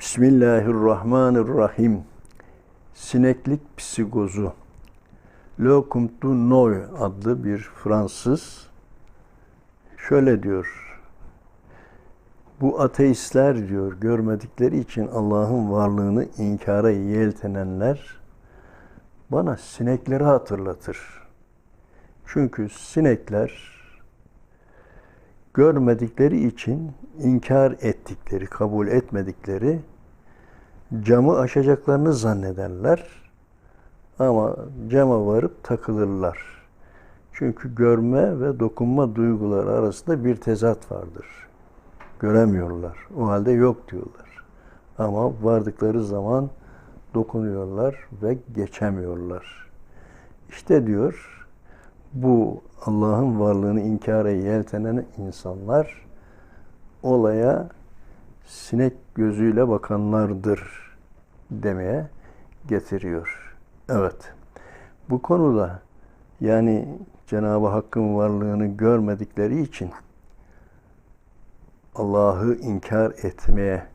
Bismillahirrahmanirrahim. Sineklik psikozu. Le Comte Noy adlı bir Fransız şöyle diyor. Bu ateistler diyor görmedikleri için Allah'ın varlığını inkara yeltenenler bana sinekleri hatırlatır. Çünkü sinekler görmedikleri için inkar ettikleri, kabul etmedikleri camı aşacaklarını zannederler. Ama cama varıp takılırlar. Çünkü görme ve dokunma duyguları arasında bir tezat vardır. Göremiyorlar. O halde yok diyorlar. Ama vardıkları zaman dokunuyorlar ve geçemiyorlar. İşte diyor bu Allah'ın varlığını inkara yeltenen insanlar olaya sinek gözüyle bakanlardır demeye getiriyor. Evet. Bu konuda yani Cenab-ı Hakk'ın varlığını görmedikleri için Allah'ı inkar etmeye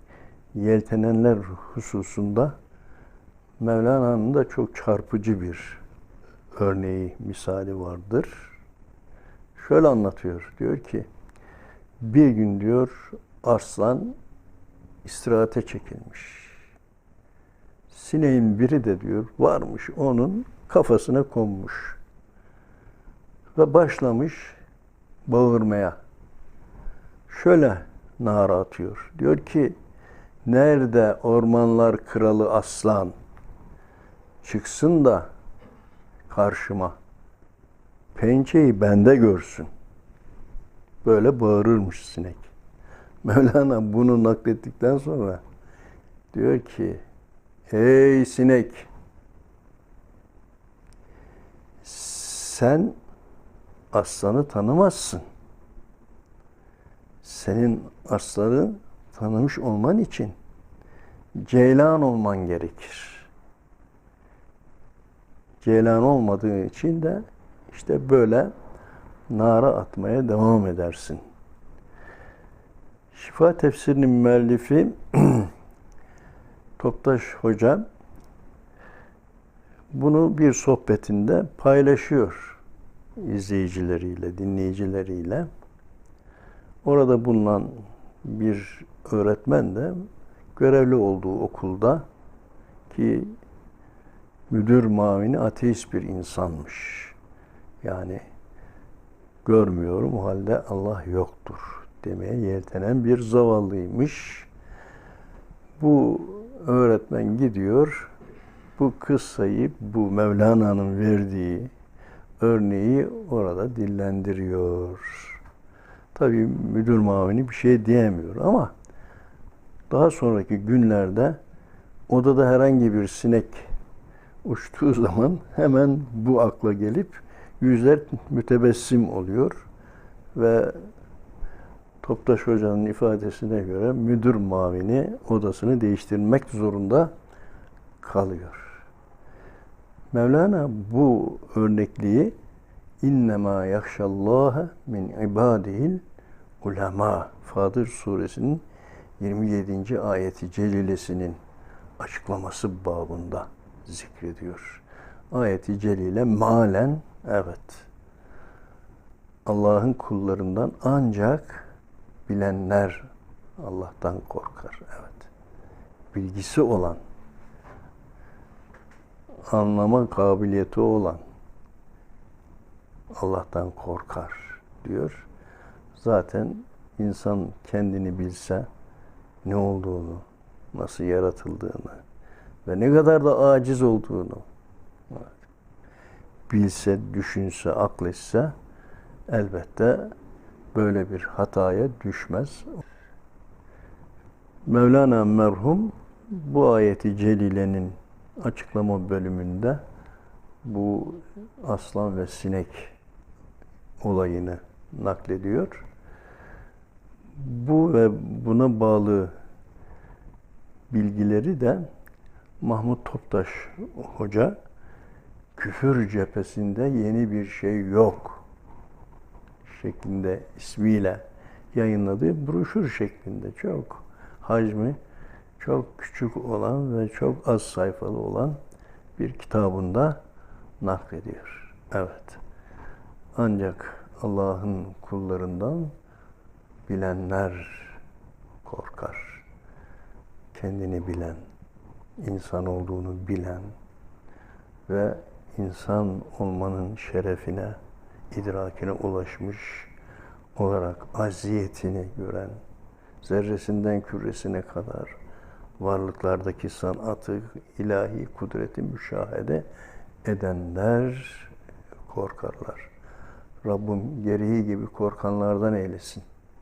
yeltenenler hususunda Mevlana'nın da çok çarpıcı bir örneği, misali vardır. Şöyle anlatıyor. Diyor ki bir gün diyor arslan istirahate çekilmiş. Sineğin biri de diyor varmış onun kafasına konmuş. Ve başlamış bağırmaya. Şöyle nara atıyor. Diyor ki nerede ormanlar kralı aslan çıksın da karşıma pençeyi bende görsün. Böyle bağırırmış sinek. Mevlana bunu naklettikten sonra diyor ki Ey sinek sen aslanı tanımazsın. Senin aslanı tanımış olman için ceylan olman gerekir. Ceylan olmadığı için de işte böyle nara atmaya devam edersin. Şifa tefsirinin müellifi Toptaş Hoca bunu bir sohbetinde paylaşıyor izleyicileriyle, dinleyicileriyle. Orada bulunan bir öğretmen de görevli olduğu okulda ki müdür mavini ateist bir insanmış. Yani görmüyorum o halde Allah yoktur demeye yeltenen bir zavallıymış. Bu öğretmen gidiyor bu kıssayı bu Mevlana'nın verdiği örneği orada dillendiriyor. Tabii müdür mavini bir şey diyemiyor ama daha sonraki günlerde odada herhangi bir sinek uçtuğu zaman hemen bu akla gelip yüzler mütebessim oluyor ve Toptaş Hoca'nın ifadesine göre müdür mavini odasını değiştirmek zorunda kalıyor. Mevlana bu örnekliği innema yakşallâhe min ibadihil ulema Fadır suresinin 27. ayeti celilesinin açıklaması babında zikrediyor. Ayeti celile malen evet Allah'ın kullarından ancak bilenler Allah'tan korkar. Evet. Bilgisi olan, anlama kabiliyeti olan Allah'tan korkar diyor. Zaten insan kendini bilse ne olduğunu, nasıl yaratıldığını ve ne kadar da aciz olduğunu bilse, düşünse, akletse elbette böyle bir hataya düşmez. Mevlana merhum bu ayeti celilenin açıklama bölümünde bu aslan ve sinek olayını naklediyor. Bu ve buna bağlı bilgileri de Mahmut Toptaş Hoca küfür cephesinde yeni bir şey yok şeklinde ismiyle yayınladığı broşür şeklinde çok hacmi çok küçük olan ve çok az sayfalı olan bir kitabında naklediyor. Evet. Ancak Allah'ın kullarından bilenler korkar. Kendini bilen, insan olduğunu bilen ve insan olmanın şerefine, idrakine ulaşmış olarak aziyetini gören, zerresinden küresine kadar varlıklardaki sanatı, ilahi kudreti müşahede edenler korkarlar. Rabbim gereği gibi korkanlardan eylesin.